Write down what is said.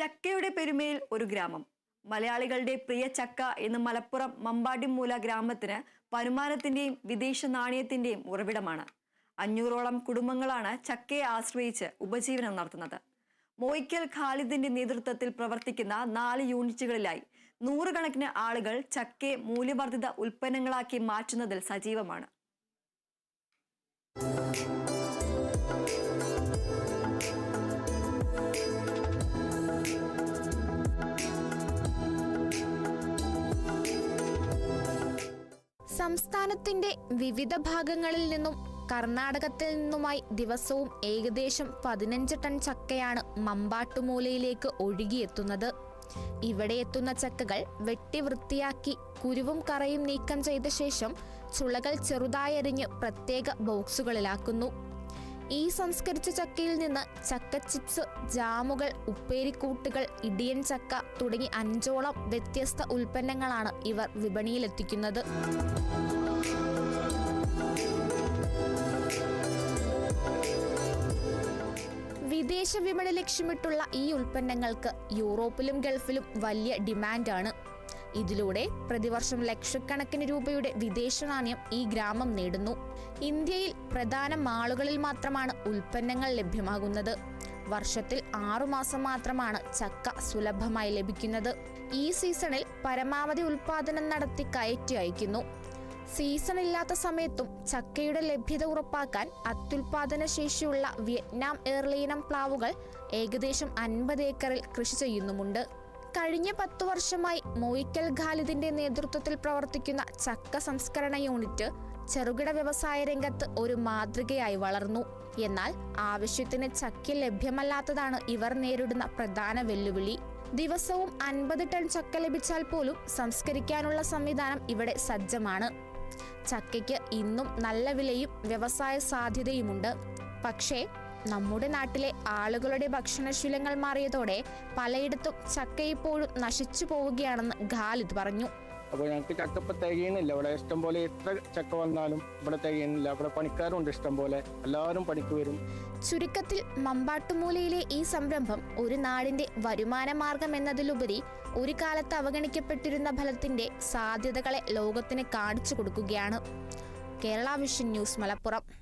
ചക്കയുടെ പെരുമയിൽ ഒരു ഗ്രാമം. മലയാളികളുടെ പ്രിയ ചക്ക എന്ന് മലപ്പുറം മമ്പാടിമൂല ഗ്രാമത്തിന് വരുമാനത്തിന്റെയും വിദേശ നാണയത്തിന്റെയും ഉറവിടമാണ്. അഞ്ഞൂറോളം കുടുംബങ്ങളാണ് ചക്കയെ ആശ്രയിച്ച് ഉപജീവനം നടത്തുന്നത്. മോയ്ക്കൽ ഖാലിദിന്റെ നേതൃത്വത്തിൽ പ്രവർത്തിക്കുന്ന നാല് യൂണിറ്റുകളിലായി നൂറുകണക്കിന് ആളുകൾ ചക്കയെ മൂല്യവർദ്ധിത ഉൽപ്പന്നങ്ങളാക്കി മാറ്റുന്നതിൽ സജീവമാണ്. സംസ്ഥാനത്തിന്റെ വിവിധ ഭാഗങ്ങളിൽ നിന്നും കർണാടകത്തിൽ നിന്നുമായി ദിവസവും ഏകദേശം പതിനഞ്ച് ടൺ ചക്കയാണ് മമ്പാട്ടുമൂലയിലേക്ക് ഒഴുകിയെത്തുന്നത്. ഇവിടെ എത്തുന്ന ചക്കകൾ വെട്ടി വൃത്തിയാക്കി കുരുവും കറയും നീക്കം ചെയ്ത ശേഷം ചുളകൾ ചെറുതായരിഞ്ഞ് പ്രത്യേക ബോക്സുകളിലാക്കുന്നു. ഈ സംസ്കരിച്ച ചക്കയിൽ നിന്ന് ചക്ക ചിപ്സ് ജാമുകൾ ഉപ്പേരിക്കൂട്ടുകൾ ഇടിയൻ ചക്ക തുടങ്ങി അഞ്ചോളം വ്യത്യസ്ത ഉൽപ്പന്നങ്ങളാണ് ഇവർ വിപണിയിലെത്തിക്കുന്നത്. വിദേശ വിപണി ലക്ഷ്യമിട്ടുള്ള ഈ ഉൽപ്പന്നങ്ങൾക്ക് യൂറോപ്പിലും ഗൾഫിലും വലിയ ഡിമാൻഡാണ്. ഇതിലൂടെ പ്രതിവർഷം ലക്ഷക്കണക്കിന് രൂപയുടെ വിദേശ നാണ്യം ഈ ഗ്രാമം നേടുന്നു. ഇന്ത്യയിൽ പ്രധാന മാളുകളിൽ മാത്രമാണ് ഉൽപ്പന്നങ്ങൾ ലഭ്യമാകുന്നത്. വർഷത്തിൽ ആറുമാസം മാത്രമാണ് ചക്ക സുലഭമായി ലഭിക്കുന്നത്. ഈ സീസണിൽ പരമാവധി ഉൽപാദനം നടത്തി കയറ്റി അയക്കുന്നു. സീസൺ ഇല്ലാത്ത സമയത്തും ചക്കയുടെ ലഭ്യത ഉറപ്പാക്കാൻ അത്യുൽപാദന ശേഷിയുള്ള വിയറ്റ്നാം എയർലൈനം പ്ലാവുകൾ ഏകദേശം അൻപത് ഏക്കറിൽ കൃഷി ചെയ്യുന്നുമുണ്ട്. കഴിഞ്ഞ പത്തു വർഷമായി മോയിക്കൽ ഖാലിദിന്റെ നേതൃത്വത്തിൽ പ്രവർത്തിക്കുന്ന ചക്ക സംസ്കരണ യൂണിറ്റ് ചെറുകിട വ്യവസായ രംഗത്ത് ഒരു മാതൃകയായി വളർന്നു. എന്നാൽ ആവശ്യത്തിന് ചക്ക ലഭ്യമല്ലാത്തതാണ് ഇവർ നേരിടുന്ന പ്രധാന വെല്ലുവിളി. ദിവസവും അൻപത് ടൺ ചക്ക ലഭിച്ചാൽ പോലും സംസ്കരിക്കാനുള്ള സംവിധാനം ഇവിടെ സജ്ജമാണ്. ചക്കയ്ക്ക് ഇന്നും നല്ല വിലയും വ്യവസായ സാധ്യതയുമുണ്ട്. പക്ഷേ നമ്മുടെ നാട്ടിലെ ആളുകളുടെ ഭക്ഷണശീലങ്ങൾ മാറിയതോടെ പലയിടത്തും ചക്ക ഇപ്പോഴും നശിച്ചു പോവുകയാണെന്ന് ഖാലിദ് പറഞ്ഞു. അപ്പോൾ ഞങ്ങൾക്ക് ചക്ക ഇപ്പം തികയുന്നില്ല. ഇവിടെ ഇഷ്ടംപോലെ എത്ര ചക്ക വന്നാലും ഇവിടെ തികയുന്നില്ല. ഇവിടെ പണിക്കാരുണ്ട് ഇഷ്ടം പോലെ എല്ലാവരും പണിക്ക് വരും. ചുരുക്കത്തിൽ മമ്പാട്ടുമൂലയിലെ ഈ സംരംഭം ഒരു നാടിന്റെ വരുമാന മാർഗം എന്നതിലുപരി ഒരു കാലത്ത് അവഗണിക്കപ്പെട്ടിരുന്ന ഫലത്തിന്റെ സാധ്യതകളെ ലോകത്തിന് കാണിച്ചു കൊടുക്കുകയാണ്. Kerala vision news Malappuram.